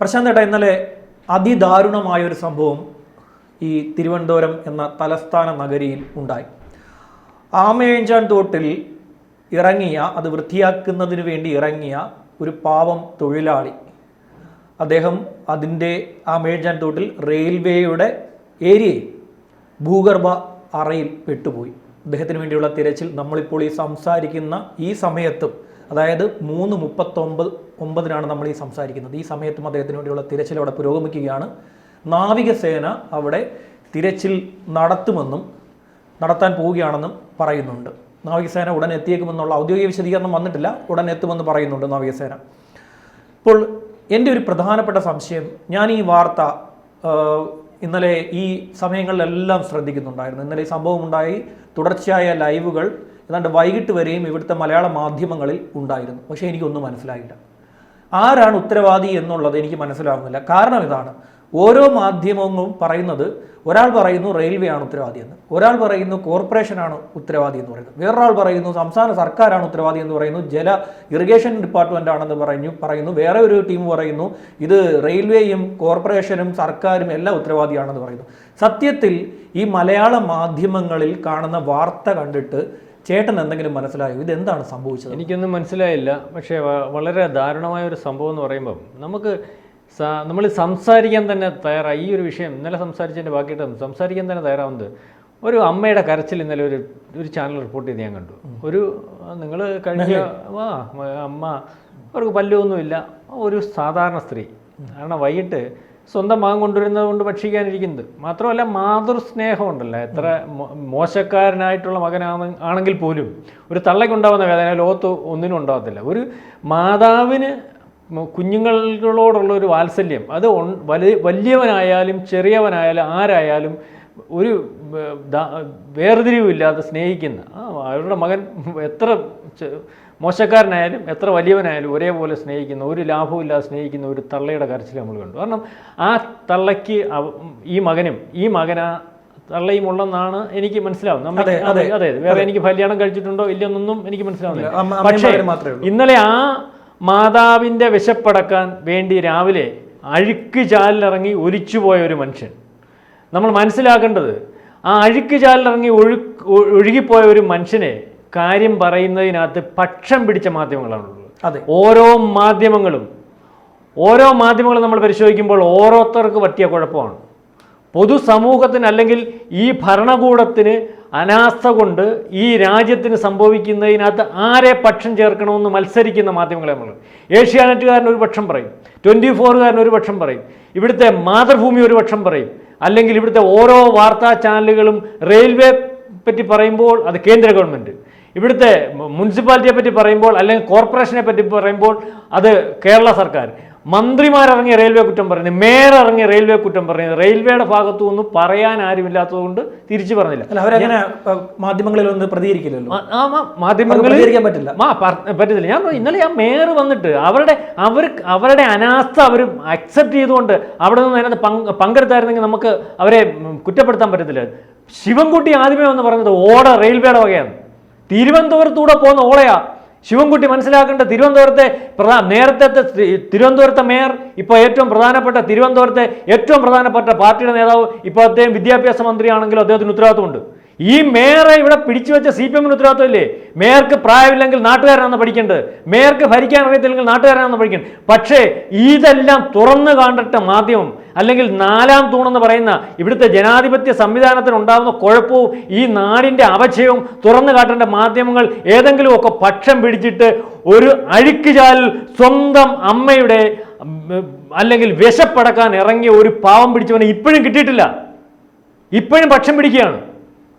പ്രശാന്ത് ഏട്ടാ ഇന്നലെ അതിദാരുണമായ ഒരു സംഭവം ഈ തിരുവനന്തപുരം എന്ന തലസ്ഥാന നഗരിയിൽ ഉണ്ടായി. ആമയഞ്ചാൻ തോട്ടിൽ ഇറങ്ങിയ അത് വൃത്തിയാക്കുന്നതിന് വേണ്ടി ഇറങ്ങിയ ഒരു പാവം തൊഴിലാളി. അദ്ദേഹം അതിന്റെ ആ മേഴ്ജാൻ തോട്ടിൽ റെയിൽവേയുടെ ഏരിയയിൽ ഭൂഗർഭ അറയിൽ പെട്ടുപോയി. അദ്ദേഹത്തിന് വേണ്ടിയുള്ള തിരച്ചിൽ നമ്മളിപ്പോൾ ഈ സംസാരിക്കുന്ന ഈ സമയത്തും അതായത് മൂന്ന് മുപ്പത്തൊമ്പത് ഒമ്പതിനാണ് നമ്മൾ ഈ സംസാരിക്കുന്നത്. ഈ സമയത്തും അദ്ദേഹത്തിന് വേണ്ടിയുള്ള തിരച്ചിൽ അവിടെ പുരോഗമിക്കുകയാണ്. നാവികസേന അവിടെ തിരച്ചിൽ നടത്തുമെന്നും നടത്താൻ പോവുകയാണെന്നും പറയുന്നുണ്ട്. നാവികസേന ഉടൻ എത്തിയേക്കുമെന്നുള്ള ഔദ്യോഗിക വിശദീകരണം വന്നിട്ടില്ല. ഉടൻ എത്തുമെന്ന് പറയുന്നുണ്ട് നാവികസേന. ഇപ്പോൾ എന്റെ ഒരു പ്രധാനപ്പെട്ട സംശയം ഞാൻ ഈ വാർത്ത ഇന്നലെ ഈ സമയങ്ങളിലെല്ലാം ശ്രദ്ധിക്കുന്നുണ്ടായിരുന്നു. ഇന്നലെ ഈ സംഭവം ഉണ്ടായി തുടർച്ചയായ ലൈവുകൾ ഏതാണ്ട് വൈകിട്ട് വരെയും ഇവിടുത്തെ മലയാള മാധ്യമങ്ങളിൽ ഉണ്ടായിരുന്നു. പക്ഷേ എനിക്കൊന്നും മനസ്സിലായില്ല. ആരാണ് ഉത്തരവാദി എന്നുള്ളത് എനിക്ക് മനസ്സിലാകുന്നില്ല കാരണം ഇതാണ്. ഓരോ മാധ്യമങ്ങളും പറയുന്നത് ഒരാൾ പറയുന്നു റെയിൽവേ ആണ് ഉത്തരവാദി എന്ന് ഒരാൾ പറയുന്നു കോർപ്പറേഷനാണ് ഉത്തരവാദി എന്ന് പറയുന്നത്. വേറൊരാൾ പറയുന്നു സംസ്ഥാന സർക്കാരാണ് ഉത്തരവാദി എന്ന് പറയുന്നു. ജല ഇറിഗേഷൻ ഡിപ്പാർട്ട്മെന്റ് ആണെന്ന് പറഞ്ഞു പറയുന്നു. വേറെ ഒരു ടീം പറയുന്നു ഇത് റെയിൽവേയും കോർപ്പറേഷനും സർക്കാരും എല്ലാം ഉത്തരവാദിയാണെന്ന് പറയുന്നു. സത്യത്തിൽ ഈ മലയാള മാധ്യമങ്ങളിൽ കാണുന്ന വാർത്ത കണ്ടിട്ട് ചേട്ടൻ എന്തെങ്കിലും മനസ്സിലായോ? ഇതെന്താണ് സംഭവിച്ചത്? എനിക്കൊന്നും മനസ്സിലായില്ല. പക്ഷേ വളരെ ദാരുണമായ ഒരു സംഭവം എന്ന് പറയുമ്പം നമുക്ക് നമ്മൾ സംസാരിക്കാൻ തന്നെ തയ്യാറായി. ഈ ഒരു വിഷയം ഇന്നലെ സംസാരിച്ചതിന്റെ ബാക്കിയിട്ട് സംസാരിക്കാൻ തന്നെ തയ്യാറാവുന്നത് ഒരു അമ്മയുടെ കരച്ചിൽ ഇന്നലെ ഒരു ഒരു ചാനൽ റിപ്പോർട്ട് ചെയ്ത് ഞാൻ കണ്ടു. ഒരു നിങ്ങൾ കഴിഞ്ഞ ആ അമ്മ അവർക്ക് പല്ലൊന്നുമില്ല ഒരു സാധാരണ സ്ത്രീ. കാരണം വൈകിട്ട് സ്വന്തം മകൻ കൊണ്ടുവരുന്നത് കൊണ്ട് ഭക്ഷിക്കാനിരിക്കുന്നത്. മാത്രമല്ല മാതൃസ്നേഹം ഉണ്ടല്ലോ. എത്ര മോശക്കാരനായിട്ടുള്ള മകനാണ് ആണെങ്കിൽ പോലും ഒരു തള്ളയ്ക്കുണ്ടാവുന്ന വേദന ലോകത്ത് ഒന്നിനും ഉണ്ടാകത്തില്ല. ഒരു മാതാവിന് കുഞ്ഞുങ്ങളോടുള്ള ഒരു വാത്സല്യം അത് വലിയവനായാലും ചെറിയവനായാലും ആരായാലും ഒരു വേർതിരിവില്ലാതെ സ്നേഹിക്കുന്ന അവരുടെ മകൻ എത്ര മോശക്കാരനായാലും എത്ര വലിയവനായാലും ഒരേപോലെ സ്നേഹിക്കുന്ന ഒരു ലാഭവും ഇല്ലാതെ സ്നേഹിക്കുന്ന ഒരു തള്ളയുടെ കരച്ചിൽ നമ്മൾ കണ്ടു. കാരണം ആ തള്ളയ്ക്ക് ഈ മകനും ഈ മകനാ തള്ളയും ഉള്ളെന്നാണ് എനിക്ക് മനസ്സിലാവും നമ്മ- അതെ, വേറെ എനിക്ക് കല്യാണം കഴിച്ചിട്ടുണ്ടോ ഇല്ലെന്നൊന്നും എനിക്ക് മനസ്സിലാവുന്നില്ല. പക്ഷേ. ഇന്നലെ ആ മാതാവിന്റെ വിശപ്പടക്കാൻ വേണ്ടി രാവിലെ അഴുക്ക് ചാലിലിറങ്ങി ഒലിച്ചുപോയ ഒരു മനുഷ്യൻ. നമ്മൾ മനസ്സിലാക്കേണ്ടത് ആ അഴുക്ക് ചാലിലിറങ്ങി ഒഴു ഒഴുകിപ്പോയ ഒരു മനുഷ്യനെ കാര്യം പറയുന്നതിനകത്ത് പക്ഷം പിടിച്ച മാധ്യമങ്ങളാണുള്ളത് അതെ. ഓരോ മാധ്യമങ്ങളും ഓരോ മാധ്യമങ്ങളും നമ്മൾ പരിശോധിക്കുമ്പോൾ ഓരോരുത്തർക്ക് പറ്റിയ കുഴപ്പമാണ്. പൊതുസമൂഹത്തിന് അല്ലെങ്കിൽ ഈ ഭരണകൂടത്തിന് അനാസ്ഥ കൊണ്ട് ഈ രാജ്യത്തിന് സംഭവിക്കുന്നതിനകത്ത് ആരെ പക്ഷം ചേർക്കണമെന്ന് മത്സരിക്കുന്ന മാധ്യമങ്ങളെ നമ്മൾ ഏഷ്യാനെറ്റുകാരൻ ഒരു പക്ഷം പറയും. ട്വന്റി ഫോറുകാരൻ ഒരു പക്ഷം പറയും. ഇവിടുത്തെ മാതൃഭൂമി ഒരു പക്ഷം പറയും. അല്ലെങ്കിൽ ഇവിടുത്തെ ഓരോ വാർത്താ ചാനലുകളും റെയിൽവേ പറ്റി പറയുമ്പോൾ അത് കേന്ദ്ര ഗവൺമെന്റ്. ഇവിടുത്തെ മുനിസിപ്പാലിറ്റിയെ പറ്റി പറയുമ്പോൾ അല്ലെങ്കിൽ കോർപ്പറേഷനെ പറ്റി പറയുമ്പോൾ അത് കേരള സർക്കാർ. മന്ത്രിമാരിറങ്ങിയ റെയിൽവേ കുറ്റം പറയുന്നത് മേയർ ഇറങ്ങിയ റെയിൽവേ കുറ്റം പറയുന്നത്. റെയിൽവേയുടെ ഭാഗത്തു നിന്ന് പറയാൻ ആരുമില്ലാത്തതുകൊണ്ട് തിരിച്ചു പറഞ്ഞില്ല. അല്ല അവരങ്ങനെ മാധ്യമങ്ങളിൽ ഒന്ന് പ്രതികരിക്കില്ലല്ലോ. ആ- മാധ്യമങ്ങളിൽ പ്രതികരിക്കാൻ പറ്റില്ല. ആ പറ്റത്തില്ല. ഞാൻ ഇന്നലെ ആ മേയർ വന്നിട്ട് അവരുടെ അവർ അവരുടെ അനാസ്ഥ അവർ അക്സെപ്റ്റ് ചെയ്തുകൊണ്ട് അവിടെ നിന്ന് അതിനകത്ത് പങ്കെടുത്തായിരുന്നെങ്കിൽ നമുക്ക് അവരെ കുറ്റപ്പെടുത്താൻ പറ്റത്തില്ല. ശിവൻകുട്ടി ആദ്യമേ വന്ന് പറഞ്ഞത് ഓട റെയിൽവേയുടെ വകയാണ്. തിരുവനന്തപുരത്തൂടെ പോകുന്ന ഓളയാ. ശിവൻകുട്ടി മനസ്സിലാക്കേണ്ട തിരുവനന്തപുരത്തെ പ്രധാ നേരത്തെ തിരുവനന്തപുരത്തെ മേയർ ഇപ്പോൾ ഏറ്റവും പ്രധാനപ്പെട്ട തിരുവനന്തപുരത്തെ ഏറ്റവും പ്രധാനപ്പെട്ട പാർട്ടിയുടെ നേതാവ് ഇപ്പോൾ അദ്ദേഹം വിദ്യാഭ്യാസ മന്ത്രിയാണെങ്കിലും അദ്ദേഹത്തിന് ഉത്തരവാദിത്വമുണ്ട്. ഈ മേയറെ ഇവിടെ പിടിച്ചു വെച്ച സി പി എമ്മിന് ഉത്തരവാദിത്വമില്ലേ? മേയർക്ക് പ്രായമില്ലെങ്കിൽ നാട്ടുകാരനാണെന്ന് പഠിക്കേണ്ടത്. മേയർക്ക് ഭരിക്കാൻ അറിയത്തില്ലെങ്കിൽ നാട്ടുകാരനാണെന്ന് പഠിക്കേണ്ടത്. പക്ഷേ ഇതെല്ലാം തുറന്നു കണ്ടിട്ട് മാധ്യമം അല്ലെങ്കിൽ നാലാം തൂണെന്ന് പറയുന്ന ഇവിടുത്തെ ജനാധിപത്യ സംവിധാനത്തിന് ഉണ്ടാകുന്ന കുഴപ്പവും ഈ നാടിന്റെ അവശയവും തുറന്നു കാട്ടേണ്ട മാധ്യമങ്ങൾ ഏതെങ്കിലും ഒക്കെ പക്ഷം പിടിച്ചിട്ട് ഒരു അഴുക്കുചാലിൽ സ്വന്തം അമ്മയുടെ അല്ലെങ്കിൽ വിശപ്പടക്കാൻ ഇറങ്ങിയ ഒരു പാവം പിടിച്ചവനെ ഇപ്പോഴും കിട്ടിയിട്ടില്ല. ഇപ്പോഴും പക്ഷം പിടിക്കുകയാണ്.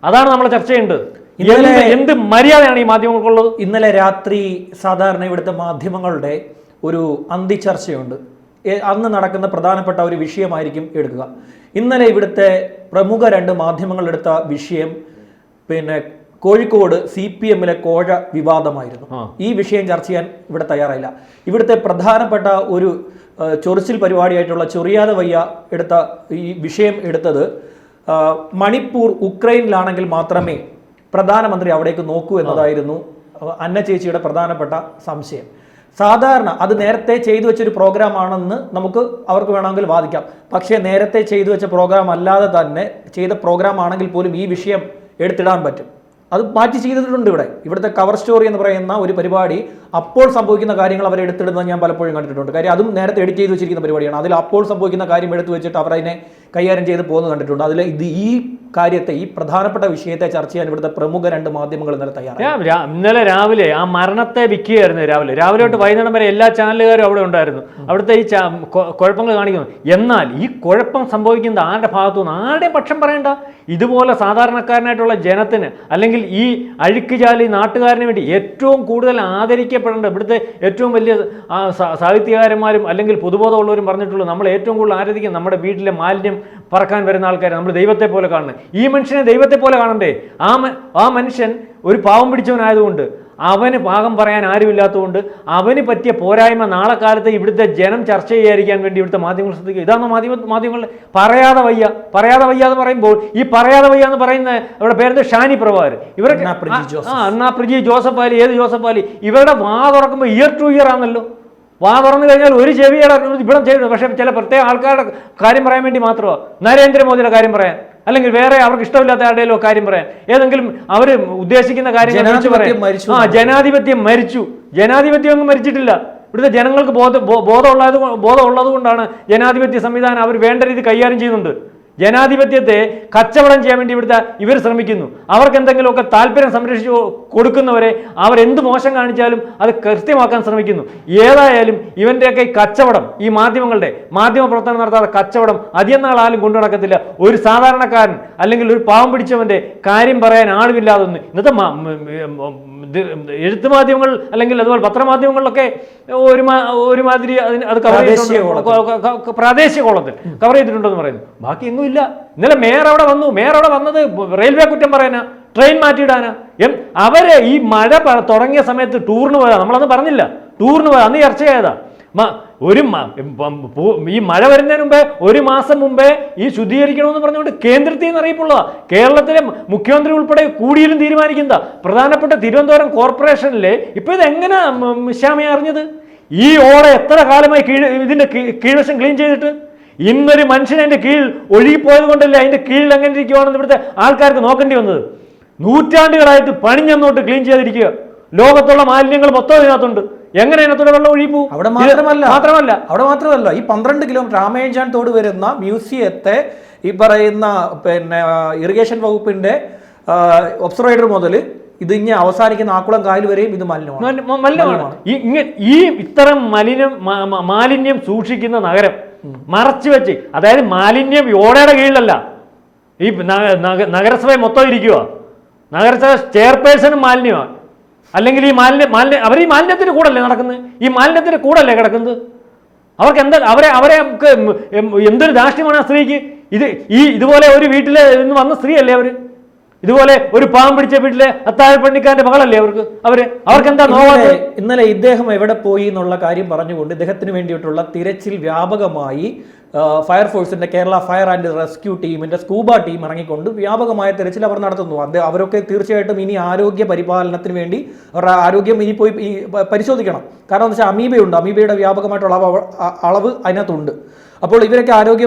അതാണ് നമ്മൾ ചർച്ച ചെയ്യേണ്ടത്. ഇന്നലെ- എന്ത് മര്യാദയാണ് ഈ മാധ്യമങ്ങൾക്കുള്ളത്? ഇന്നലെ രാത്രി സാധാരണ ഇവിടുത്തെ മാധ്യമങ്ങളുടെ ഒരു അന്തിചർച്ചയുണ്ട് അന്ന് നടക്കുന്ന പ്രധാനപ്പെട്ട ഒരു വിഷയമായിരിക്കും എടുക്കുക. ഇന്നലെ ഇവിടുത്തെ പ്രമുഖ രണ്ട് മാധ്യമങ്ങൾ എടുത്ത വിഷയം പിന്നെ കോഴിക്കോട് സി പി എമ്മിലെ കോഴ വിവാദമായിരുന്നു. ഈ വിഷയം ചർച്ച ചെയ്യാൻ ഇവിടെ തയ്യാറായില്ല. ഇവിടുത്തെ പ്രധാനപ്പെട്ട ഒരു ചൊറിച്ചിൽ പരിപാടിയായിട്ടുള്ള ചൊറിയാതെ വയ്യ എടുത്ത ഈ വിഷയം എടുത്തത് മണിപ്പൂർ ഉക്രൈനിലാണെങ്കിൽ മാത്രമേ പ്രധാനമന്ത്രി അവിടേക്ക് നോക്കൂ എന്നതായിരുന്നു അന്ന ചേച്ചിയുടെ പ്രധാനപ്പെട്ട സംശയം. സാധാരണ അത് നേരത്തെ ചെയ്തു വെച്ചൊരു പ്രോഗ്രാം ആണെന്ന് നമുക്ക് അവർക്ക് വേണമെങ്കിൽ വാദിക്കാം. പക്ഷേ നേരത്തെ ചെയ്തു വെച്ച പ്രോഗ്രാം അല്ലാതെ തന്നെ ചെയ്ത പ്രോഗ്രാം ആണെങ്കിൽ പോലും ഈ വിഷയം എടുത്തിടാൻ പറ്റും. അത് മാറ്റി ചെയ്തിട്ടുണ്ട് ഇവിടെ. ഇവിടുത്തെ കവർ സ്റ്റോറി എന്ന് പറയുന്ന ഒരു പരിപാടി അപ്പോൾ സംഭവിക്കുന്ന കാര്യങ്ങൾ അവർ എടുത്തിടുന്നത് ഞാൻ പലപ്പോഴും കണ്ടിട്ടുണ്ട്. കാര്യം അതും നേരത്തെ എഡിറ്റ് ചെയ്ത് വെച്ചിരിക്കുന്ന പരിപാടിയാണ്. അതിൽ അപ്പോൾ സംഭവിക്കുന്ന കാര്യം എടുത്തു വെച്ചിട്ട് അവർ അതിനെ കൈകാര്യം ചെയ്ത് പോകുന്നത് കണ്ടിട്ടുണ്ട്. അതിൽ ഇത് ഈ കാര്യത്തെ ഈ പ്രധാനപ്പെട്ട വിഷയത്തെ ചർച്ച ചെയ്യാൻ ഇവിടുത്തെ പ്രമുഖ രണ്ട് മാധ്യമങ്ങൾ ഇന്നലെ തയ്യാറായി. ഞാൻ ഇന്നലെ രാവിലെ ആ മരണത്തെ വിൽക്കുകയായിരുന്നു രാവിലെ. രാവിലെ തൊട്ട് വൈകുന്നേരം വരെ എല്ലാ ചാനലുകാരും അവിടെ ഉണ്ടായിരുന്നു. അവിടുത്തെ ഈ കുഴപ്പങ്ങൾ കാണിക്കുന്നു. എന്നാൽ ഈ കുഴപ്പം സംഭവിക്കുന്നത് ആരുടെ ഭാഗത്തു നിന്ന്? ആരുടെയും പക്ഷം പറയണ്ട. ഇതുപോലെ സാധാരണക്കാരനായിട്ടുള്ള ജനത്തിന് അല്ലെങ്കിൽ ഈ അഴുക്കുചാലി നാട്ടുകാരന് വേണ്ടി ഏറ്റവും കൂടുതൽ ആദരിക്കപ്പെടേണ്ട ഇവിടുത്തെ ഏറ്റവും വലിയ സാഹിത്യകാരന്മാരും അല്ലെങ്കിൽ പൊതുബോധമുള്ളവരും പറഞ്ഞിട്ടുള്ളൂ നമ്മൾ ഏറ്റവും കൂടുതൽ ആരാധിക്കും നമ്മുടെ വീട്ടിലെ മാലിന്യം പറക്കാൻ വരുന്ന ആൾക്കാരെ നമ്മൾ ദൈവത്തെ പോലെ കാണുന്നത്. ഈ മനുഷ്യനെ ദൈവത്തെ പോലെ കാണണ്ടേ? ആ ആ മനുഷ്യൻ ഒരു പാവം പിടിച്ചവനായതുകൊണ്ട് അവന് പാകം പറയാൻ ആരുമില്ലാത്തതുകൊണ്ട് അവന് പറ്റിയ പോരായ്മ നാളെ കാലത്ത് ഇവിടുത്തെ ജനം ചർച്ച ചെയ്യാതിരിക്കാൻ വേണ്ടി ഇവിടുത്തെ മാധ്യമങ്ങൾ ശ്രദ്ധിക്കുക. ഇതാണ് മാധ്യമ മാധ്യമങ്ങൾ പറയാതെ വയ്യ. പറയാതെ വയ്യ എന്ന് പറയുമ്പോൾ ഈ പറയാതെ വയ്യ എന്ന് പറയുന്ന ഇവിടെ പേര് ഷാനി പ്രഭാകർ. ഇവരൊക്കെ ആ, എന്നാ പ്രിജി ജോസഫ് ആലി ഏത് ജോസഫ് ആലി ഇവരുടെ വാ തുറക്കുമ്പോൾ ഇയർ ടു ഇയർ ആണല്ലോ. വാ തുറന്നു കഴിഞ്ഞാൽ ഒരു ചെവിയുടെ ഇവിടെ ചെയ്തു പക്ഷേ ചില പ്രത്യേക ആൾക്കാരുടെ കാര്യം പറയാൻ വേണ്ടി മാത്രമാണ് നരേന്ദ്രമോദിയുടെ കാര്യം പറയാൻ. അല്ലെങ്കിൽ വേറെ അവർക്ക് ഇഷ്ടമില്ലാത്ത ആരുടെയോ കാര്യം പറയാൻ. ഏതെങ്കിലും അവർ ഉദ്ദേശിക്കുന്ന കാര്യങ്ങൾ ആ ജനാധിപത്യം മരിച്ചു. ജനാധിപത്യം അങ്ങ് മരിച്ചിട്ടില്ല. ഇവിടുത്തെ ജനങ്ങൾക്ക് ബോധ ബോധമുള്ളത് ബോധമുള്ളത് കൊണ്ടാണ് ജനാധിപത്യ സംവിധാനം അവർ വേണ്ട രീതി കൈകാര്യം ചെയ്യുന്നുണ്ട്. ജനാധിപത്യത്തെ കച്ചവടം ചെയ്യാൻ വേണ്ടി ഇവിടുത്തെ ഇവർ ശ്രമിക്കുന്നു. അവർക്ക് എന്തെങ്കിലുമൊക്കെ താല്പര്യം സംരക്ഷിച്ചു കൊടുക്കുന്നവരെ അവർ എന്ത് മോശം കാണിച്ചാലും അത് കൃത്യമാക്കാൻ ശ്രമിക്കുന്നു. ഏതായാലും ഇവന്റെയൊക്കെ ഈ കച്ചവടം ഈ മാധ്യമങ്ങളുടെ മാധ്യമ പ്രവർത്തനം നടത്താത്ത കച്ചവടം അധികം നാൾ ആരും കൊണ്ടു നടക്കത്തില്ല. ഒരു സാധാരണക്കാരൻ അല്ലെങ്കിൽ ഒരു പാവം പിടിച്ചവന്റെ കാര്യം പറയാൻ ആളുമില്ലാതൊന്ന് ഇന്നത്തെ എഴുത്ത് മാധ്യമങ്ങൾ അല്ലെങ്കിൽ അതുപോലെ പത്രമാധ്യമങ്ങളിലൊക്കെ ഒരു ഒരുമാതിരി അതിന് അത് കവർ ചെയ്തിട്ടുണ്ട്. പ്രാദേശിക കോളത്തിൽ. കവർ ചെയ്തിട്ടുണ്ടെന്ന് പറയുന്നു. ബാക്കി എങ്ങും ഇല്ല. ഇന്നലെ മേയർ അവിടെ വന്നു. മേയർ അവിടെ വന്നത് റെയിൽവേ കുറ്റം പറയാനാ. ട്രെയിൻ മാറ്റിയിടാനാ. എം അവർ ഈ മഴ തുടങ്ങിയ സമയത്ത് ടൂറിന് പോയതാ. നമ്മളന്ന് പറഞ്ഞില്ല. ടൂറിന് പോയതാ. അന്ന് ചർച്ച ചെയ്തതാ ഒരു ഈ മഴ വരുന്നതിന് മുമ്പേ ഒരു മാസം മുമ്പേ ഈ ശുദ്ധീകരിക്കണമെന്ന് പറഞ്ഞുകൊണ്ട് കേന്ദ്രത്തിൽ നിന്ന് അറിയിപ്പുള്ളതാ. കേരളത്തിലെ മുഖ്യമന്ത്രി ഉൾപ്പെടെ കൂടിയിലും തീരുമാനിക്കുന്നതാ. പ്രധാനപ്പെട്ട തിരുവനന്തപുരം കോർപ്പറേഷനിലെ ഇപ്പൊ ഇത് എങ്ങനെ ശ്യാമയെ അറിഞ്ഞത്? ഈ ഓട എത്ര കാലമായി കീഴ് ഇതിന്റെ കീഴ്വശം ക്ലീൻ ചെയ്തിട്ട്? ഇന്നൊരു മനുഷ്യൻ അതിന്റെ കീഴിൽ ഒഴുകിപ്പോയത് കൊണ്ടല്ലേ അതിന്റെ കീഴിൽ എങ്ങനെ ഇരിക്കുവാണെന്ന് ഇവിടുത്തെ ആൾക്കാർക്ക് നോക്കേണ്ടി വന്നത്? നൂറ്റാണ്ടുകളായിട്ട് പണിഞ്ഞന്നോട്ട് ക്ലീൻ ചെയ്തിരിക്കുക ലോകത്തുള്ള മാലിന്യങ്ങൾ മൊത്തം ഇതിനകത്തുണ്ട് എങ്ങനെ ഇതിനകത്തൂടെ വെള്ളം ഒഴുകി പോകും? അവിടെ മാത്രമല്ല. മാത്രമല്ല. അവിടെ മാത്രമല്ല. ഈ പന്ത്രണ്ട് കിലോമീറ്റർ രാമേഞ്ചാൻ തോട് വരുന്ന മ്യൂസിയത്തെ ഈ പറയുന്ന പിന്നെ ഇറിഗേഷൻ വകുപ്പിന്റെ ഒബ്സർവേറ്റർ മുതൽ ഇത് ഇങ്ങനെ അവസാനിക്കുന്ന ആക്കുളം കായൽ വരെയും ഇത് മലിനമാണ്. മലിനമാണ്. ഈ ഇത്തരം മലിനം മാലിന്യം സൂക്ഷിക്കുന്ന നഗരം മറച്ചു വെച്ച്. അതായത് മാലിന്യം ഓടയുടെ കീഴിലല്ല. ഈ നഗ- നഗ- നഗരസഭ മൊത്തം ഇരിക്കുക നഗരസഭ ചെയർപേഴ്സണും മാലിന്യമാണ് അല്ലെങ്കിൽ ഈ മാലിന്യ മാലിന്യ അവർ ഈ മാലിന്യത്തിന് കൂടല്ലേ നടക്കുന്നത് ഈ മാലിന്യത്തിന് കൂടല്ലേ കിടക്കുന്നത്? അവർക്ക് എന്താ അവരെ അവരെ എന്തൊരു ദാഷ്ട്യമാണ് ആ സ്ത്രീക്ക്? ഇത് ഈ ഇതുപോലെ ഒരു വീട്ടിൽ നിന്ന് വന്ന സ്ത്രീയല്ലേ അവർ? ഇതുപോലെ ഒരു പാവം പിടിച്ച വീട്ടിലെ അത്താഴപ്പണിക്കാരന്റെ മകളല്ലേ അവർക്ക്? അവർ അവർക്ക് എന്താ നോവാതെ ഇന്നലെ ഇദ്ദേഹം എവിടെ പോയി എന്നുള്ള കാര്യം പറഞ്ഞുകൊണ്ട് ഇദ്ദേഹത്തിന് വേണ്ടിയിട്ടുള്ള തിരച്ചിൽ വ്യാപകമായി ആ, ഫയർഫോഴ്സിന്റെ കേരള ഫയർ ആൻഡ് റെസ്ക്യൂ ടീമിന്റെ സ്കൂബ ടീം ഇറങ്ങിക്കൊണ്ട് വ്യാപകമായ തിരച്ചിൽ അവർ നടത്തുന്നു. അത് അവരൊക്കെ തീർച്ചയായിട്ടും ഇനി ആരോഗ്യ പരിപാലനത്തിന് വേണ്ടി അവരുടെ ആരോഗ്യം ഇനി പോയി പരിശോധിക്കണം. കാരണം എന്താ വെച്ചാൽ അമീബയുണ്ട്. അമീബയുടെ വ്യാപകമായിട്ടുള്ള അളവ് അതിനകത്തുണ്ട്. അപ്പോൾ ഇവരൊക്കെ ആരോഗ്യ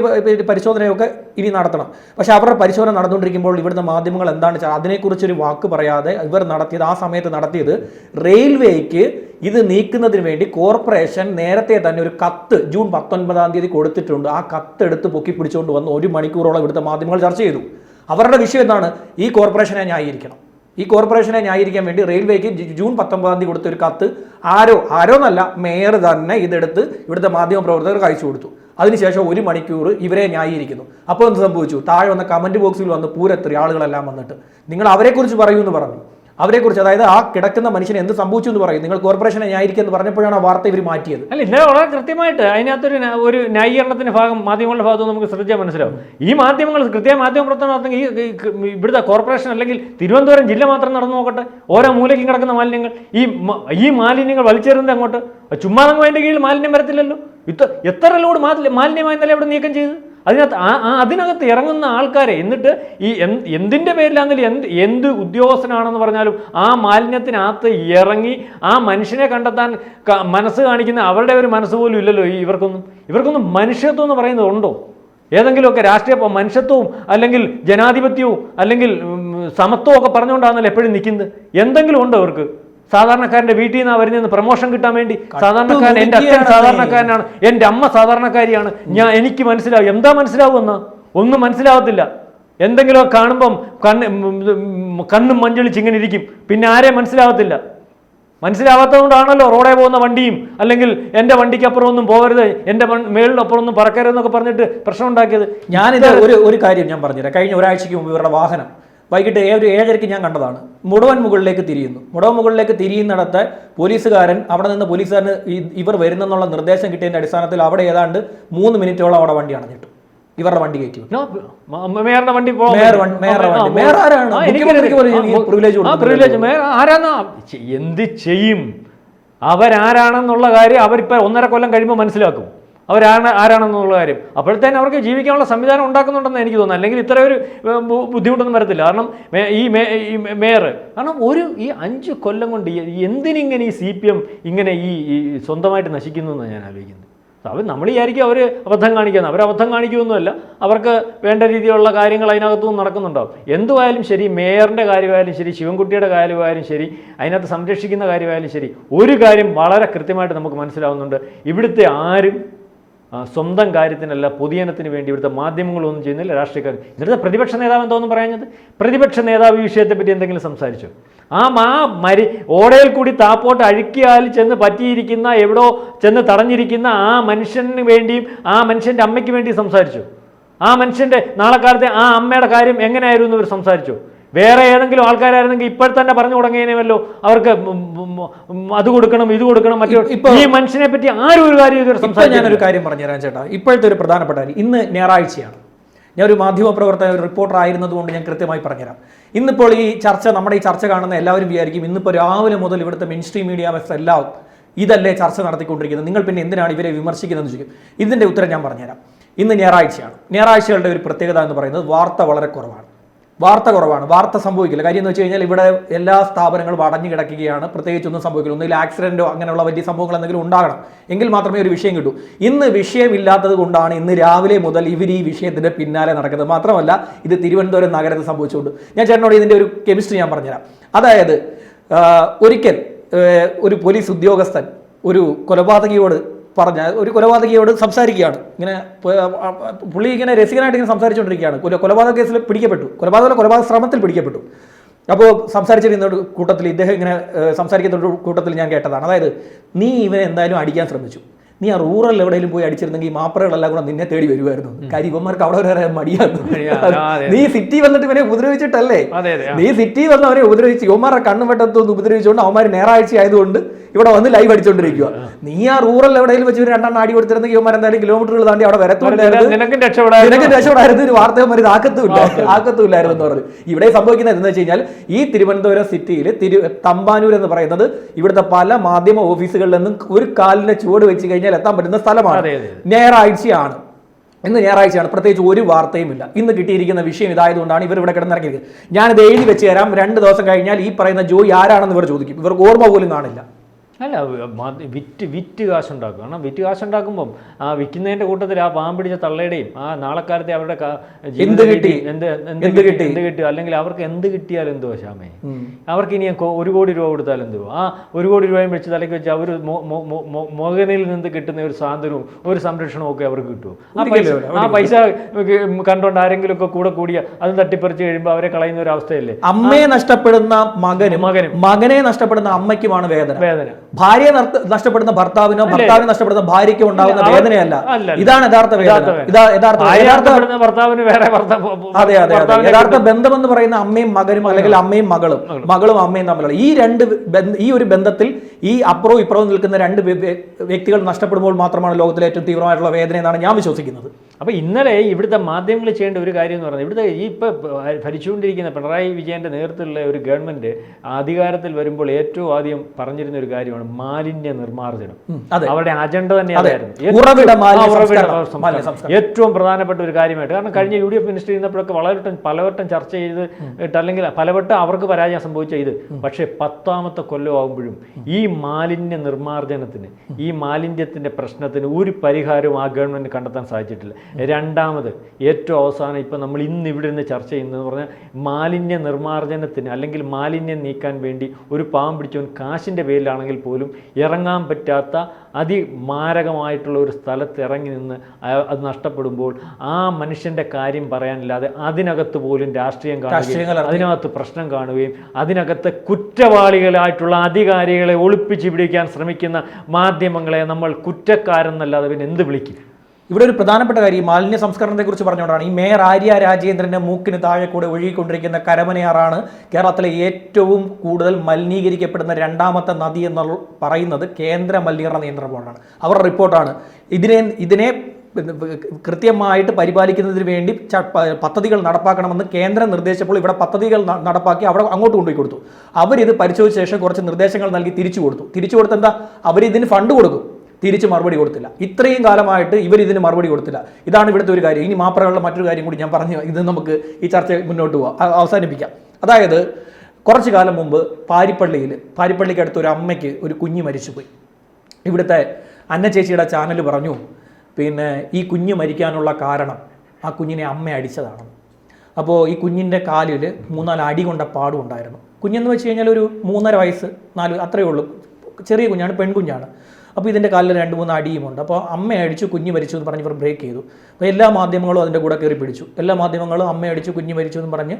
പരിശോധനയൊക്കെ ഇനി നടത്തണം. പക്ഷേ അവരുടെ പരിശോധന നടന്നുകൊണ്ടിരിക്കുമ്പോൾ ഇവിടുത്തെ മാധ്യമങ്ങൾ എന്താണ് വെച്ചാൽ അതിനെക്കുറിച്ചൊരു വാക്ക് പറയാതെ ഇവർ നടത്തിയത് ആ സമയത്ത് നടത്തിയത് റെയിൽവേക്ക് ഇത് നീക്കുന്നതിന് വേണ്ടി കോർപ്പറേഷൻ നേരത്തെ തന്നെ ഒരു കത്ത് ജൂൺ പത്തൊൻപതാം തീയതി കൊടുത്തിട്ടുണ്ട്. ആ കത്തെടുത്ത് പൊക്കി പിടിച്ചുകൊണ്ട് വന്ന് ഒരു മണിക്കൂറോളം ഇവിടുത്തെ മാധ്യമങ്ങൾ ചർച്ച ചെയ്തു. അവരുടെ വിഷയം എന്താണ്? ഈ കോർപ്പറേഷനെ ന്യായീകരിക്കണം. ഈ കോർപ്പറേഷനെ ന്യായീകരിക്കാൻ വേണ്ടി റെയിൽവേക്ക് ജൂൺ പത്തൊമ്പതാം തീയതി കൊടുത്ത ഒരു കത്ത് ആരോ ആരോ എന്നല്ല മേയർ തന്നെ ഇതെടുത്ത് ഇവിടുത്തെ മാധ്യമ പ്രവർത്തകർക്ക് അയച്ചു കൊടുത്തു. അതിനുശേഷം ഒരു മണിക്കൂർ ഇവരെ ന്യായീകരിക്കുന്നു. അപ്പോൾ എന്ത് സംഭവിച്ചു? താഴെ വന്ന കമന്റ് ബോക്സിൽ വന്ന് പൂരത്രി ആളുകളെല്ലാം വന്നിട്ട് നിങ്ങൾ അവരെക്കുറിച്ച് പറയൂ എന്ന് പറഞ്ഞു. അവരെക്കുറിച്ച് അതായത് ആ കിടക്കുന്ന മനുഷ്യനെ എന്ത് സംഭവിച്ചു എന്ന് പറയും. നിങ്ങൾ കോർപ്പറേഷനെ ന്യായീകരിക്കുമെന്ന് പറഞ്ഞപ്പോഴാണ് ആ വാർത്ത ഇവർ മാറ്റിയത്. അല്ല വളരെ കൃത്യമായിട്ട് അതിനകത്തൊരു ഒരു ന്യായീകരണത്തിന്റെ ഭാഗം മാധ്യമങ്ങളുടെ ഭാഗത്ത് നമുക്ക് ശ്രദ്ധിച്ചാൽ മനസ്സിലാവും. ഈ മാധ്യമങ്ങൾ കൃത്യമായ മാധ്യമ പ്രവർത്തനം നടത്തുന്ന ഈ ഇവിടുത്തെ കോർപ്പറേഷൻ അല്ലെങ്കിൽ തിരുവനന്തപുരം ജില്ല മാത്രം നടന്നു നോക്കട്ടെ. ഓരോ മൂലയ്ക്കും കിടക്കുന്ന മാലിന്യങ്ങൾ. ഈ ഈ മാലിന്യങ്ങൾ വലിച്ചെറിയുന്നത് അങ്ങോട്ട്. ചുമ്മാ നമുക്ക് അതിന്റെ കീഴിൽ മാലിന്യം വരത്തില്ലല്ലോ. ഇത്ര എത്ര ലോഡ് മാലിന്യമായി ഇന്നലെ ഇവിടെ നീക്കം ചെയ്ത് അതിനകത്ത് ആ അതിനകത്ത് ഇറങ്ങുന്ന ആൾക്കാരെ എന്നിട്ട് ഈ എന്ത് എന്തിന്റെ പേരിലാണെങ്കിലും എന്ത് എന്ത് ഉദ്യോഗസ്ഥനാണെന്ന് പറഞ്ഞാലും ആ മാലിന്യത്തിനകത്ത് ഇറങ്ങി ആ മനുഷ്യനെ കണ്ടെത്താൻ മനസ്സ് കാണിക്കുന്ന അവരുടെ ഒരു മനസ്സ് പോലും ഇല്ലല്ലോ ഈ ഇവർക്കൊന്നും. ഇവർക്കൊന്നും മനുഷ്യത്വം എന്ന് പറയുന്നത് ഉണ്ടോ? ഏതെങ്കിലുമൊക്കെ രാഷ്ട്രീയ മനുഷ്യത്വവും അല്ലെങ്കിൽ ജനാധിപത്യവും അല്ലെങ്കിൽ സമത്വവും ഒക്കെ പറഞ്ഞുകൊണ്ടാണല്ലോ എപ്പോഴും നിൽക്കുന്നത്. എന്തെങ്കിലും ഉണ്ടോ അവർക്ക് സാധാരണക്കാരന്റെ വീട്ടിൽ നിന്നാണ് വരുന്നതെന്ന് പ്രൊമോഷൻ കിട്ടാൻ വേണ്ടി. സാധാരണക്കാരൻ എന്റെ അച്ഛൻ സാധാരണക്കാരനാണ്. എന്റെ അമ്മ സാധാരണക്കാരിയാണ്. ഞാൻ എനിക്ക് മനസ്സിലാവും. എന്താ മനസ്സിലാവുമെന്ന് ഒന്നും മനസ്സിലാവത്തില്ല. എന്തെങ്കിലും കാണുമ്പം കണ്ണ് കണ്ണും മഞ്ചളിച്ച് ഇങ്ങനെ ഇരിക്കും. പിന്നെ ആരെ മനസ്സിലാവത്തില്ല? മനസ്സിലാവാത്തതുകൊണ്ടാണല്ലോ റോഡേ പോകുന്ന വണ്ടിയും അല്ലെങ്കിൽ എന്റെ വണ്ടിക്ക് അപ്പുറം ഒന്നും പോകരുത് എന്റെ മേളിലപ്പുറം ഒന്നും പറക്കരുതെന്നൊക്കെ പറഞ്ഞിട്ട് പ്രശ്നം ഉണ്ടാക്കിയത്. ഞാനിത് ഒരു ഒരു കാര്യം ഞാൻ പറഞ്ഞുതരാം. കഴിഞ്ഞ ഒരാഴ്ചയ്ക്ക് മുമ്പ് ഇവരുടെ വാഹനം വൈകിട്ട് ഏ- ഒരു ഏഴരയ്ക്ക് ഞാൻ കണ്ടതാണ്. മുടവൻ മുകളിലേക്ക് തിരിയുന്നു. മുടവൻ മുകളിലേക്ക് തിരിയുന്നിടത്ത് പോലീസുകാരൻ അവിടെ നിന്ന് പോലീസുകാരന് ഇവർ വരുന്നെന്നുള്ള നിർദ്ദേശം കിട്ടിയതിന്റെ അടിസ്ഥാനത്തിൽ അവിടെ ഏതാണ്ട് മൂന്ന് മിനിറ്റോളം അവിടെ വണ്ടി അണഞ്ഞിട്ടു. ഇവരുടെ വണ്ടി കയറ്റി മേയറുടെ വണ്ടി എന്ത് ചെയ്യും? അവരാരാണെന്നുള്ള കാര്യം അവരിപ്പോൾ ഒന്നര കൊല്ലം കഴിയുമ്പോൾ മനസ്സിലാക്കും. അവരാണ് ആരാണെന്നുള്ള കാര്യം. അപ്പോഴത്തേനും അവർക്ക് ജീവിക്കാനുള്ള സംവിധാനം ഉണ്ടാക്കുന്നുണ്ടെന്ന് എനിക്ക് തോന്നുന്നു. അല്ലെങ്കിൽ ഇത്ര ഒരു ബുദ്ധിമുട്ടൊന്നും വരത്തില്ല. കാരണം ഈ മേയർ കാരണം ഒരു ഈ അഞ്ച് കൊല്ലം കൊണ്ട് എന്തിനിങ്ങനെ ഈ സി പി എം ഇങ്ങനെ ഈ സ്വന്തമായിട്ട് നശിക്കുന്നു എന്നാണ് ഞാൻ ആലോചിക്കുന്നത്. അവർ നമ്മൾ വിചാരിക്കും അവർ അബദ്ധം കാണിക്കുന്നത് അവർ അബദ്ധം കാണിക്കുമൊന്നുമല്ല അവർക്ക് വേണ്ട രീതിയിലുള്ള കാര്യങ്ങൾ അതിനകത്തുനിന്ന് നടക്കുന്നുണ്ടാവും. എന്തുവായാലും ശരി മേയറിന്റെ കാര്യമായാലും ശരി ശിവൻകുട്ടിയുടെ കാര്യമായാലും ശരി അതിനകത്ത് സംരക്ഷിക്കുന്ന കാര്യമായാലും ശരി ഒരു കാര്യം വളരെ കൃത്യമായിട്ട് നമുക്ക് മനസ്സിലാവുന്നുണ്ട്. ഇവിടുത്തെ ആരും സ്വന്തം കാര്യത്തിനല്ല പൊതുജനത്തിന് വേണ്ടി ഇവിടുത്തെ മാധ്യമങ്ങളൊന്നും ചെയ്യുന്നില്ല രാഷ്ട്രീയക്കാർ. ഇന്നത്തെ പ്രതിപക്ഷ നേതാവ് എന്തോന്നും പറയുന്നത്? പ്രതിപക്ഷ നേതാവ് ഈ വിഷയത്തെപ്പറ്റി എന്തെങ്കിലും സംസാരിച്ചു? ആ മാ മരി ഓടയിൽ കൂടി താപ്പോട്ട് അഴുക്കിയാൽ ചെന്ന് പറ്റിയിരിക്കുന്ന എവിടോ ചെന്ന് തടഞ്ഞിരിക്കുന്ന ആ മനുഷ്യന് വേണ്ടിയും ആ മനുഷ്യന്റെ അമ്മയ്ക്ക് വേണ്ടി സംസാരിച്ചു? ആ മനുഷ്യന്റെ നാളെ കാലത്തെ ആ അമ്മയുടെ കാര്യം എങ്ങനെയായിരുന്നു ഇവർ സംസാരിച്ചു? വേറെ ഏതെങ്കിലും ആൾക്കാരായിരുന്നെങ്കിൽ ഇപ്പോൾ തന്നെ പറഞ്ഞു തുടങ്ങിയതിനല്ലോ അവർക്ക് അത് കൊടുക്കണം ഇത് കൊടുക്കണം മറ്റു ഈ മനുഷ്യനെ പറ്റി ആരും ഒരു കാര്യം ഇതുവരെ സംസാരിച്ചു ഞാനൊരു കാര്യം പറഞ്ഞുതരാം ചേട്ടാ. ഇപ്പോഴത്തെ ഒരു പ്രധാനപ്പെട്ട കാര്യം. ഇന്ന് ഞായറാഴ്ചയാണ്. ഞാൻ ഒരു മാധ്യമ പ്രവർത്തക ഒരു റിപ്പോർട്ടർ ആയിരുന്നതുകൊണ്ട് ഞാൻ കൃത്യമായി പറഞ്ഞുതരാം. ഇന്നിപ്പോൾ ഈ ചർച്ച നമ്മുടെ ഈ ചർച്ച കാണുന്ന എല്ലാവരും വിചാരിക്കും ഇന്നിപ്പോൾ രാവിലെ മുതൽ ഇവിടുത്തെ മെയിൻ മീഡിയ എല്ലാം ഇതല്ലേ ചർച്ച നടത്തിക്കൊണ്ടിരിക്കുന്നത്. നിങ്ങൾ പിന്നെ എന്തിനാണ് ഇവരെ വിമർശിക്കുന്നതെന്ന് ചോദിക്കും. ഇതിന്റെ ഉത്തരം ഞാൻ പറഞ്ഞുതരാം. ഇന്ന് ഞായറാഴ്ചയാണ്. ഞായറാഴ്ചകളുടെ ഒരു പ്രത്യേകത എന്ന് പറയുന്നത് വാർത്ത വളരെ കുറവാണ്. വാർത്ത കുറവാണ്. വാർത്ത സംഭവിക്കില്ല. കാര്യം എന്ന് വെച്ച് കഴിഞ്ഞാൽ ഇവിടെ എല്ലാ സ്ഥാപനങ്ങളും അടഞ്ഞു കിടക്കുകയാണ്. പ്രത്യേകിച്ച് ഒന്നും സംഭവിക്കില്ല. ഒന്നുകിൽ ആക്സിഡന്റോ അങ്ങനെയുള്ള വലിയ സംഭവങ്ങൾ എന്തെങ്കിലും ഉണ്ടാകണം. എങ്കിൽ മാത്രമേ ഒരു വിഷയം കിട്ടൂ. ഇന്ന് വിഷയമില്ലാത്തത് കൊണ്ടാണ് ഇന്ന് രാവിലെ മുതൽ ഇവർ ഈ വിഷയത്തിന്റെ പിന്നാലെ നടക്കുന്നത്. മാത്രമല്ല ഇത് തിരുവനന്തപുരം നഗരത്തിൽ സംഭവിച്ചുകൊണ്ട്. ഞാൻ ചേട്ടനോട് ഇതിന്റെ ഒരു കെമിസ്ട്രി ഞാൻ പറഞ്ഞുതരാം. അതായത് ഒരിക്കൽ ഒരു പോലീസ് ഉദ്യോഗസ്ഥൻ ഒരു കൊലപാതകിയോട് പറഞ്ഞ ഒരു കൊലപാതകിയോട് സംസാരിക്കുകയാണ്. ഇങ്ങനെ പുള്ളി ഇങ്ങനെ രസികനായിട്ട് ഇങ്ങനെ സംസാരിച്ചുകൊണ്ടിരിക്കുകയാണ്. കൊല- കൊലപാതക കേസിൽ പിടിക്കപ്പെട്ടു. കൊലപാതക കൊലപാതക ശ്രമത്തിൽ പിടിക്കപ്പെട്ടു. അപ്പോൾ സംസാരിച്ചിരുന്ന കൂട്ടത്തിൽ ഇദ്ദേഹം ഇങ്ങനെ സംസാരിക്കുന്ന കൂട്ടത്തിൽ ഞാൻ കേട്ടതാണ്. അതായത് നീ ഇവനെ എന്തായാലും അടിക്കാൻ ശ്രമിച്ചു. നീ ആ റൂറൽ എവിടെയെങ്കിലും പോയി അടിച്ചിരുന്നെങ്കിൽ മാപ്പറകളെല്ലാം കൂടെ നിന്നെ തേടി വരുമായിരുന്നു കാര്യം ഇവന്മാർക്ക് അവിടെ വരെ മടിയായിരുന്നു. നീ സിറ്റി വന്നിട്ട് ഇവനെ ഉപദ്രവിച്ചിട്ടല്ലേ? നീ സിറ്റി വന്ന് അവരെ ഉപദ്രവിച്ച് ഇവന്മാരുടെ കണ്ണും വെട്ടത്തൊന്ന് ഉപദ്രവിച്ചുകൊണ്ട് അവന്മാർ ഞായറാഴ്ച ആയതുകൊണ്ട് ഇവിടെ വന്ന് ലൈവ് അടിച്ചോണ്ടിരിക്കുക നീ ആ റൂറൽ എവിടെയെങ്കിലും വെച്ച് രണ്ടെണ്ണം അടി കൊടുത്തിരുന്നെങ്കിൽ യുവമാർ എന്തായാലും കിലോമീറ്ററുകൾ താണ്ടി അവിടെ വരത്തുണ്ടായിരുന്നു നിനക്ക് രക്ഷപ്പെടായിരുന്നു. ഒരു വാർത്ത ഇത് ആക്കത്തുമില്ല. ആക്കത്തുമില്ലായിരുന്നു എന്ന് പറഞ്ഞു. ഇവിടെ സംഭവിക്കുന്നത് എന്താ വെച്ച് കഴിഞ്ഞാൽ ഈ തിരുവനന്തപുരം സിറ്റിയിൽ തിരു തമ്പാനൂർ എന്ന് പറയുന്നത് ഇവിടുത്തെ പല മാധ്യമ ഓഫീസുകളിൽ നിന്നും ഒരു കാലിന്റെ ചുവട് വെച്ച് കഴിഞ്ഞാൽ എത്താൻ പറ്റുന്ന സ്ഥലമാണ്. ഞായറാഴ്ചയാണ്. ഇന്ന് ഞായറാഴ്ചയാണ്. പ്രത്യേകിച്ച് ഒരു വാർത്തയും ഇല്ല ഇന്ന് കിട്ടിയിരിക്കുന്ന വിഷയം ഇതായതുകൊണ്ടാണ് ഇവർ ഇവിടെ കിടന്നിറങ്ങിയത് ഞാനിത് എഴുതി വെച്ച് തരാം. രണ്ട് ദിവസം കഴിഞ്ഞാൽ ഈ പറയുന്ന ജോയി ആരാണെന്ന് ഇവർ ചോദിക്കും. ഇവർക്ക് ഓർമ്മ പോലും കാണില്ല. അല്ല വിറ്റ് വിറ്റ് കാശുണ്ടാക്കും. കാരണം വിറ്റ് കാശുണ്ടാക്കുമ്പം ആ വിൽക്കുന്നതിന്റെ കൂട്ടത്തിൽ ആ പാമ്പ് പിടിച്ച തള്ളയുടെയും ആ നാളക്കാലത്തെ അവരുടെ എന്ത് കിട്ടി? എന്ത് എന്ത് എന്ത് കിട്ടി? കിട്ടി? എന്ത് കിട്ടി? അല്ലെങ്കിൽ അവർക്ക് എന്ത് കിട്ടിയാലും എന്തോ ശ്യാമേ? അവർക്ക് ഇനി ഒരു കോടി രൂപ കൊടുത്താൽ എന്തുവാ? ആ ഒരു കോടി രൂപയും വെച്ച് തലയ്ക്ക് വെച്ച് അവർ മുഖനിൽ നിന്ന് കിട്ടുന്ന ഒരു സ്വാതന്ത്ര്യവും ഒരു സംരക്ഷണവും ഒക്കെ അവർക്ക് കിട്ടുമോ ആ പൈസ ആ പൈസ കണ്ടോണ്ട് ആരെങ്കിലും ഒക്കെ കൂടെ കൂടിയ അത് തട്ടിപ്പറിച്ച് കഴിയുമ്പോൾ അവരെ കളയുന്ന ഒരു അവസ്ഥയല്ലേ? അമ്മയെ നഷ്ടപ്പെടുന്ന മകനും മകനും. മകനെ നഷ്ടപ്പെടുന്ന അമ്മയ്ക്കുമാണ് വേദന. വേദന. ഭാര്യയെ നഷ്ടപ്പെടുന്ന ഭർത്താവിനോ ഭർത്താവിനെ നഷ്ടപ്പെടുന്ന ഭാര്യയ്ക്കോ ഉണ്ടാകുന്ന വേദനയല്ല. ഇതാണ് യഥാർത്ഥ വേദന. യഥാർത്ഥ. ഇതാ യഥാർത്ഥ ഭർത്താവിന് വേറെ അതെ അതെ അതെ. യഥാർത്ഥ ബന്ധം എന്ന് പറയുന്ന അമ്മയും മകനും അല്ലെങ്കിൽ അമ്മയും മകളും മകളും. അമ്മയും തമ്മിലുള്ള ഈ രണ്ട് ഈ ഒരു ബന്ധത്തിൽ ഈ അപ്പുറവും ഇപ്പുറവും നിൽക്കുന്ന രണ്ട് വ്യ- വ്യ- വ്യക്തികൾ നഷ്ടപ്പെടുമ്പോൾ മാത്രമാണ് ലോകത്തിലെ ഏറ്റവും തീവ്രമായിട്ടുള്ള വേദന എന്നാണ് ഞാൻ വിശ്വസിക്കുന്നത്. അപ്പോൾ ഇന്നലെ ഇവിടുത്തെ മാധ്യമങ്ങൾ ചെയ്യേണ്ട ഒരു കാര്യം എന്ന് പറഞ്ഞാൽ ഇവിടുത്തെ ഈ ഇപ്പോൾ ഭരിച്ചുകൊണ്ടിരിക്കുന്ന പിണറായി വിജയന്റെ നേതൃത്വത്തിലുള്ള ഒരു ഗവൺമെന്റ് അധികാരത്തിൽ വരുമ്പോൾ ഏറ്റവും ആദ്യം പറഞ്ഞിരുന്ന ഒരു കാര്യമാണ് മാലിന്യ നിർമ്മാർജനം. അവരുടെ അജണ്ട തന്നെയായിരുന്നു. അതായിരുന്നു ഏറ്റവും- പ്രധാനപ്പെട്ട ഒരു കാര്യമായിട്ട് കാരണം കഴിഞ്ഞ യു ഡി എഫ് മിനിസ്റ്റർ ചെയ്യുന്നപ്പോഴൊക്കെ വളരെവട്ടം പലവട്ടം ചർച്ച ചെയ്ത് അല്ലെങ്കിൽ പലവട്ടം അവർക്ക് പരാജയം സംഭവിച്ച ഇത്. പക്ഷേ പത്താമത്തെ കൊല്ലമാകുമ്പോഴും ഈ മാലിന്യ നിർമ്മാർജനത്തിന് ഈ മാലിന്യത്തിന്റെ പ്രശ്നത്തിന് ഒരു പരിഹാരവും ആ ഗവൺമെന്റ് കണ്ടെത്താൻ സാധിച്ചിട്ടില്ല. രണ്ടാമത് ഏറ്റവും അവസാനം ഇപ്പം നമ്മൾ ഇന്ന് ഇവിടെ നിന്ന് ചർച്ച ചെയ്യുന്നത് പറഞ്ഞാൽ മാലിന്യ നിർമ്മാർജനത്തിന് അല്ലെങ്കിൽ മാലിന്യം നീക്കാൻ വേണ്ടി ഒരു പാവം പിടിച്ചവൻ കാശിന്റെ പേരിലാണെങ്കിൽ പോലും ഇറങ്ങാൻ പറ്റാത്ത അതിമാരകമായിട്ടുള്ള ഒരു സ്ഥലത്ത് ഇറങ്ങി നിന്ന് അത് നഷ്ടപ്പെടുമ്പോൾ ആ മനുഷ്യന്റെ കാര്യം പറയാനില്ലാതെ അതിനകത്ത് പോലും രാഷ്ട്രീയം കാണുകയും അതിനകത്ത് പ്രശ്നം കാണുകയും അതിനകത്ത് കുറ്റവാളികളായിട്ടുള്ള അധികാരികളെ ഒളിപ്പിച്ച് പിടിക്കാൻ ശ്രമിക്കുന്ന മാധ്യമങ്ങളെ നമ്മൾ കുറ്റക്കാരെന്നല്ലാതെ പിന്നെ എന്ത് വിളിക്കും? ഇവിടെ ഒരു പ്രധാനപ്പെട്ട കാര്യം മാലിന്യ സംസ്കരണത്തെക്കുറിച്ച് പറഞ്ഞുകൊണ്ടാണ്. ഈ മേയർ ആര്യ രാജേന്ദ്രന്റെ മൂക്കിന് താഴെ കൂടെ ഒഴുകിക്കൊണ്ടിരിക്കുന്ന കരമനയാറാണ് കേരളത്തിലെ ഏറ്റവും കൂടുതൽ മലിനീകരിക്കപ്പെടുന്ന രണ്ടാമത്തെ നദി എന്ന് പറയുന്നത് കേന്ദ്ര മലിനീകരണ നിയന്ത്രണ ബോർഡാണ്. അവരുടെ റിപ്പോർട്ടാണ്. ഇതിനെ ഇതിനെ കൃത്യമായിട്ട് പരിപാലിക്കുന്നതിന് വേണ്ടി പദ്ധതികൾ നടപ്പാക്കണമെന്ന് കേന്ദ്രം നിർദ്ദേശിച്ചപ്പോൾ ഇവിടെ പദ്ധതികൾ നടപ്പാക്കി അവിടെ അങ്ങോട്ട് കൊണ്ടുപോയി കൊടുത്തു. അവരിത് പരിശോധിച്ച ശേഷം കുറച്ച് നിർദ്ദേശങ്ങൾ നൽകി തിരിച്ചു കൊടുത്തു. തിരിച്ചു കൊടുത്തെന്താ? അവരിതിന് ഫണ്ട് കൊടുക്കും. തിരിച്ച് മറുപടി കൊടുത്തില്ല. ഇത്രയും കാലമായിട്ട് ഇവർ ഇതിന് മറുപടി കൊടുത്തില്ല. ഇതാണ് ഇവിടുത്തെ ഒരു കാര്യം. ഇനി മാപ്പറകളുടെ മറ്റൊരു കാര്യം കൂടി ഞാൻ പറഞ്ഞു ഇത് നമുക്ക് ഈ ചർച്ച മുന്നോട്ട് അ- അവസാനിപ്പിക്കാം. അതായത് കുറച്ച് കാലം മുമ്പ് പാരിപ്പള്ളിയിൽ പാരിപ്പള്ളിക്ക് അടുത്ത് ഒരു അമ്മയ്ക്ക് ഒരു കുഞ്ഞ് മരിച്ചുപോയി. ഇവിടുത്തെ അന്ന ചേച്ചിയുടെ ചാനൽ പറഞ്ഞു പിന്നെ ഈ കുഞ്ഞ് മരിക്കാനുള്ള കാരണം ആ കുഞ്ഞിനെ അമ്മ അടിച്ചതാണ്. അപ്പോൾ ഈ കുഞ്ഞിന്റെ കാലിൽ മൂന്നാൽ അടി കൊണ്ട പാടും ഉണ്ടായിരുന്നു. കുഞ്ഞെന്ന് വെച്ച് കഴിഞ്ഞാൽ ഒരു മൂന്നര വയസ്സ് നാല് അത്രയേ ഉള്ളൂ. ചെറിയ കുഞ്ഞാണ് പെൺകുഞ്ഞാണ്. അപ്പോൾ ഇതിന്റെ കാലിൽ രണ്ട് മൂന്ന് അടിയുമുണ്ട്. അപ്പോൾ അമ്മ അടിച്ചു കുഞ്ഞ് മരിച്ചു എന്ന് പറഞ്ഞ് ഇവർ ബ്രേക്ക് ചെയ്തു. അപ്പോൾ എല്ലാ മാധ്യമങ്ങളും അതിന്റെ കൂടെ കയറി പിടിച്ചു. എല്ലാ മാധ്യമങ്ങളും അമ്മ അടിച്ചു കുഞ്ഞ് മരിച്ചു എന്ന് പറഞ്ഞ്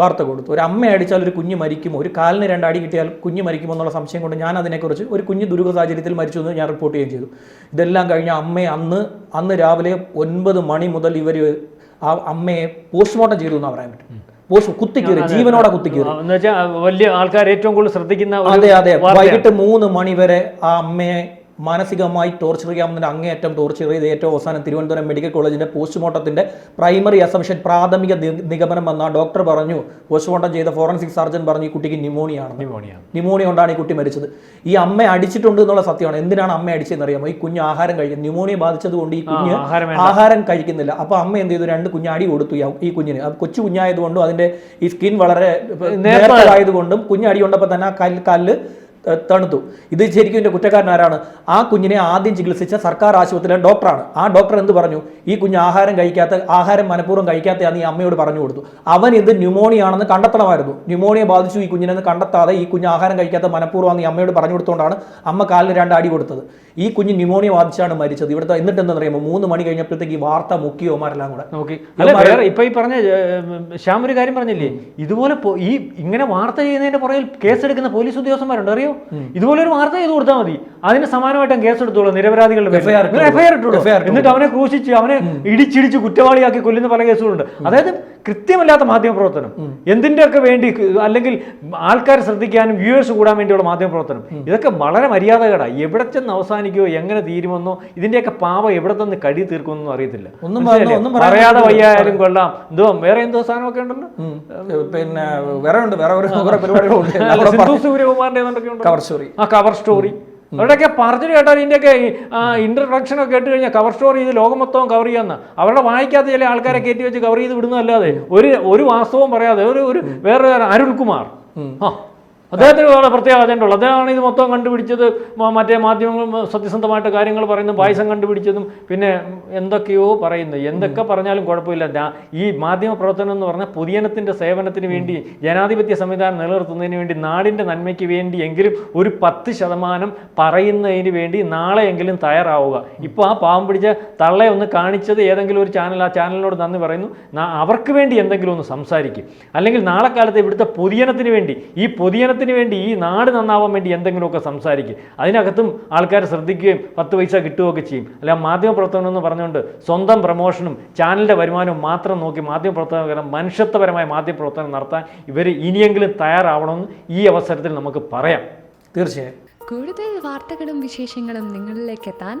വാർത്ത കൊടുത്തു. ഒരു അമ്മ അടിച്ചാൽ ഒരു കുഞ്ഞ് മരിക്കുമോ? ഒരു കാലിന് രണ്ട് അടി കിട്ടിയാൽ കുഞ്ഞ് മരിക്കുമോ എന്നുള്ള സംശയം കൊണ്ട് ഞാൻ അതിനെക്കുറിച്ച് ഒരു കുഞ്ഞ് ദുരൂഹ സാഹചര്യത്തിൽ മരിച്ചു എന്ന് ഞാൻ റിപ്പോർട്ട് ചെയ്യുകയും ചെയ്തു. ഇതെല്ലാം കഴിഞ്ഞ അമ്മയെ അന്ന് അന്ന് രാവിലെ ഒൻപത് മണി മുതൽ ഇവർ ആ അമ്മയെ പോസ്റ്റ്മോർട്ടം ചെയ്തു എന്നാണ് പറയാൻ പറ്റും. പോസ്റ്റ് കുത്തിക്കീറി ജീവനോടെ കുത്തിക്കീറി. വലിയ ആൾക്കാർ ഏറ്റവും കൂടുതൽ ശ്രദ്ധിക്കുന്ന അതെ അതെ. വൈകിട്ട് മൂന്ന് മണി വരെ ആ അമ്മയെ മാനസികമായി ടോർച്ചർ ചെയ്യാമെന്ന അങ്ങേയറ്റം ടോർച്ചർ ചെയ്ത് ഏറ്റവും അവസാനം തിരുവനന്തപുരം മെഡിക്കൽ കോളേജിന്റെ പോസ്റ്റ്മോർട്ടത്തിന്റെ പ്രൈമറി അസംഷൻ പ്രാഥമിക നിഗമനം വന്ന ഡോക്ടർ പറഞ്ഞു പോസ്റ്റ്മോർട്ടം ചെയ്ത ഫോറൻസിക് സർജൻ പറഞ്ഞു ഈ കുട്ടിക്ക് ന്യൂമോണിയ ആണ്. ന്യൂമോണിയ ന്യൂമോണിയ കൊണ്ടാണ് ഈ കുട്ടി മരിച്ചത്. ഈ അമ്മ അടിച്ചിട്ടുണ്ട് എന്നുള്ള സത്യമാണ്. എന്തിനാണ് അമ്മ അടിച്ചതെന്ന് അറിയാമോ ഈ കുഞ്ഞ് ആഹാരം കഴിക്കുന്നത് ന്യൂമോണിയ ബാധിച്ചത് കൊണ്ട് ഈ കുഞ്ഞ് ആഹാരം കഴിക്കുന്നില്ല. അപ്പൊ അമ്മ എന്ത് ചെയ്തു? രണ്ട് കുഞ്ഞ് അടി കൊടുത്തു ഈ- കുഞ്ഞിന്. കൊച്ചു കുഞ്ഞായതുകൊണ്ടും അതിന്റെ ഈ സ്കിൻ വളരെ നേരത്തതായതുകൊണ്ടും കുഞ്ഞ് അടി കൊണ്ടപ്പോൾ തന്നെ ആ കല്ല് കല്ല് തണുത്തു. ഇത് ശരിക്കും എന്റെ കുറ്റക്കാരൻ ആരാണ്? ആ കുഞ്ഞിനെ ആദ്യം ചികിത്സിച്ച സർക്കാർ ആശുപത്രിയിലെ ഡോക്ടറാണ്. ആ ഡോക്ടർ എന്ത് പറഞ്ഞു? ഈ കുഞ്ഞ് ആഹാരം കഴിക്കാത്ത ആഹാരം മനഃപൂർവം കഴിക്കാത്തയാണെന്ന് ഈ അമ്മയോട് പറഞ്ഞു കൊടുത്തു. അവൻ ഇത് ന്യൂമോണിയ ആണെന്ന് കണ്ടെത്തണമായിരുന്നു. ന്യൂമോണിയ ബാധിച്ചു ഈ കുഞ്ഞിനെന്ന് കണ്ടെത്താതെ ഈ കുഞ്ഞ് ആഹാരം കഴിക്കാത്ത മനഃപൂർവം ഈ അമ്മയോട് പറഞ്ഞു കൊടുത്തുകൊണ്ടാണ് അമ്മ കാലിന് രണ്ട് അടി കൊടുത്തത്. ഈ കുഞ്ഞ് ന്യൂമോണിയ ബാധിച്ചാണ് മരിച്ചത്. ഇവിടുത്തെ എന്നിട്ട് എന്താ പറയുമ്പോൾ മൂന്ന് മണി കഴിഞ്ഞപ്പോഴത്തേക്ക് ഈ വാർത്ത മുക്കിയോമാരെല്ലാം കൂടെ. നോക്കി. അല്ല ഇപ്പൊ ഈ പറഞ്ഞ ശ്യാം ഒരു കാര്യം പറഞ്ഞില്ലേ? ഇതുപോലെ ഈ ഇങ്ങനെ വാർത്ത ചെയ്യുന്നതിന്റെ പുറകിൽ കേസെടുക്കുന്ന പോലീസ് ഉദ്യോഗസ്ഥന്മാരുണ്ട്? അറിയോ? ഇതുപോലെ ഒരു വാർത്ത ചെയ്ത് കൊടുത്താൽ മതി. അതിന് സമാനമായിട്ട് കേസ് എടുത്തോളൂ. നിരപരാധികളുടെ എഫ്ഐആർ FIR ഇട്ടോളൂ. FIR ഇട്ടോളൂ. എന്നിട്ട് അവനെ ക്രൂശിച്ച് അവനെ ഇടിച്ചിടിച്ച് കുറ്റവാളിയാക്കി കൊല്ലുന്ന പല കേസുകളുണ്ട്. അതായത് കൃത്യമല്ലാത്ത മാധ്യമപ്രവർത്തനം. എന്തിന്റെയൊക്കെ വേണ്ടി അല്ലെങ്കിൽ ആൾക്കാർ ശ്രദ്ധിക്കാനും വ്യൂവേഴ്സ് കൂടാൻ വേണ്ടിയുള്ള മാധ്യമപ്രവർത്തനം. ഇതൊക്കെ വളരെ മര്യാദകേടാ എവിടെ ചെന്ന് അവസാനിക്കുമോ എങ്ങനെ തീരുമെന്നോ ഇതിന്റെയൊക്കെ പാവം എവിടെ നിന്ന് കടി തീർക്കുമെന്നോ അറിയത്തില്ല. ഒന്നും പറയാതെ വയ്യായാലും കൊള്ളാം. എന്തോ വേറെ എന്തോ സാധനമൊക്കെ ഉണ്ടല്ലോ? പിന്നെ വേറെ ഉണ്ട് വേറെ ഒരു കുറെ പരിപാടികളുണ്ട്. സിന്ധു സൂര്യകുമാറിന്റെ കവർ സ്റ്റോറി. ആ കവർ സ്റ്റോറി. അവരുടെയൊക്കെ പറഞ്ഞു കേട്ടാൽ ഇതിന്റെയൊക്കെ ഇൻട്രഡക്ഷൻ ഒക്കെ കേട്ട് കഴിഞ്ഞാൽ കവർ സ്റ്റോറി ഇത് ലോകം മൊത്തം കവർ ചെയ്യാന്ന്. അവരുടെ വായിക്കാത്ത ചില ആൾക്കാരെ കയറ്റി വെച്ച് കവർ ചെയ്ത് വിടുന്നതല്ലാതെ ഒരു ഒരു വാസ്തവം പറയാതെ ഒരു ഒരു വേറെ അരുൺകുമാർ. ആ അദ്ദേഹത്തിന് വേറെ പ്രത്യേക അജണ്ട ഉള്ളു അദ്ദേഹമാണ് ഇത് മൊത്തം കണ്ടുപിടിച്ചത് മറ്റേ മാധ്യമങ്ങൾ സത്യസന്ധമായിട്ട് കാര്യങ്ങൾ പറയുന്നു പായസം കണ്ടുപിടിച്ചതും പിന്നെ എന്തൊക്കെയോ പറയുന്നു എന്തൊക്കെ പറഞ്ഞാലും കുഴപ്പമില്ല. ഈ മാധ്യമ പ്രവർത്തനം എന്ന് പറഞ്ഞാൽ പൊതുജനത്തിന്റെ സേവനത്തിന് വേണ്ടി ജനാധിപത്യ സംവിധാനം നിലനിർത്തുന്നതിന് വേണ്ടി നാടിന്റെ നന്മയ്ക്ക് വേണ്ടി എങ്കിലും ഒരു പത്ത് ശതമാനം പറയുന്നതിന് വേണ്ടി നാളെയെങ്കിലും തയ്യാറാവുക. ഇപ്പോൾ ആ പാവം പിടിച്ച തള്ളയെ ഒന്ന് കാണിച്ചത് ഏതെങ്കിലും ഒരു ചാനൽ ആ ചാനലിനോട് നന്ദി പറയുന്നു. അവർക്ക് വേണ്ടി എന്തെങ്കിലും ഒന്ന് സംസാരിക്കും. അല്ലെങ്കിൽ നാളെ കാലത്ത് ഇവിടുത്തെ പൊതുജനത്തിന് വേണ്ടി ഈ പൊതുജനത്തിന് വേണ്ടി ഈ നാട് നന്നാവാൻ വേണ്ടി എന്തെങ്കിലുമൊക്കെ സംസാരിക്കും. അതിനകത്തും ആൾക്കാർ ശ്രദ്ധിക്കുകയും പത്ത് പൈസ കിട്ടുകയൊക്കെ ചെയ്യും. അല്ല മാധ്യമപ്രവർത്തനം എന്ന് പറഞ്ഞുകൊണ്ട് സ്വന്തം പ്രമോഷനും ചാനലിന്റെ വരുമാനവും മാത്രം നോക്കി മാധ്യമപ്രവർത്തനം മനുഷ്യത്വപരമായ മാധ്യമപ്രവർത്തനം നടത്താൻ ഇവർ ഇനിയെങ്കിലും തയ്യാറാവണമെന്ന് ഈ അവസരത്തിൽ നമുക്ക് പറയാം. തീർച്ചയായും. കൂടുതൽ വാർത്തകളും വിശേഷങ്ങളും നിങ്ങളിലേക്ക് എത്താൻ